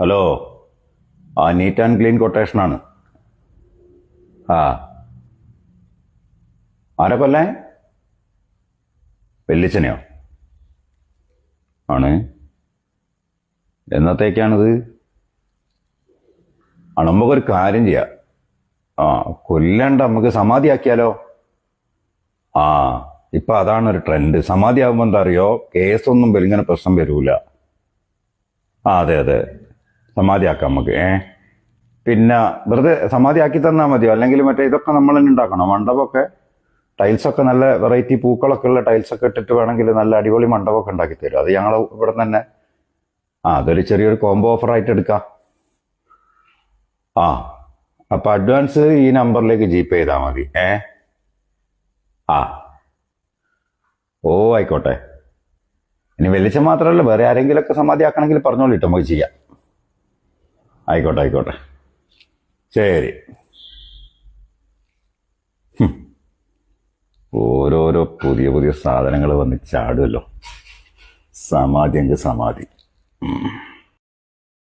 Hello ആ neat and clean കൊട്ടേഷനാണ് ആ. ആരാ കൊല്ലേ? വെല്ലിച്ചനെയോ ആണ്. എന്നത്തേക്കാണിത്? ആ നമുക്കൊരു കാര്യം ചെയ്യാം. ആ കൊല്ലണ്ട നമുക്ക് സമാധിയാക്കിയാലോ? ആ ഇപ്പൊ അതാണ് ഒരു ട്രെൻഡ് സമാധി ആകുമ്പോ എന്താ അറിയോ? കേസൊന്നും ഇങ്ങനെ പ്രശ്നം വരൂല. ആ അതെ അതെ. സമാധിയാക്കാം നമുക്ക്. ഏ? പിന്നെ വെറുതെ സമാധിയാക്കി തന്നാൽ മതിയോ? അല്ലെങ്കിൽ മറ്റേ ഇതൊക്കെ നമ്മൾ തന്നെ ഉണ്ടാക്കണം? മണ്ഡപമൊക്കെ ടൈൽസൊക്കെ നല്ല വെറൈറ്റി പൂക്കളൊക്കെ ഉള്ള ടൈൽസൊക്കെ ഇട്ടിട്ട് വേണമെങ്കിൽ നല്ല അടിപൊളി മണ്ഡപമൊക്കെ ഉണ്ടാക്കി തരും അത് ഞങ്ങൾ ഇവിടെ തന്നെ ആ അതൊരു ചെറിയൊരു കോംബോ ഓഫർ ആയിട്ട് എടുക്കാം. ആ അപ്പം അഡ്വാൻസ് ഈ നമ്പറിലേക്ക് ജി പേ ചെയ്താൽ മതി. ഏ? ആ. ഓ ആയിക്കോട്ടെ. ഇനി വെളിച്ചം മാത്രമല്ല വേറെ ആരെങ്കിലുമൊക്കെ സമാധിയാക്കണമെങ്കിൽ പറഞ്ഞോളിട്ടോ നമുക്ക് ചെയ്യാം. ആയിക്കോട്ടെ ആയിക്കോട്ടെ ശരി. ഓരോരോ പുതിയ പുതിയ സാധനങ്ങൾ വന്ന് ചാടുമല്ലോ സമാധി എങ്കിൽ സമാധി.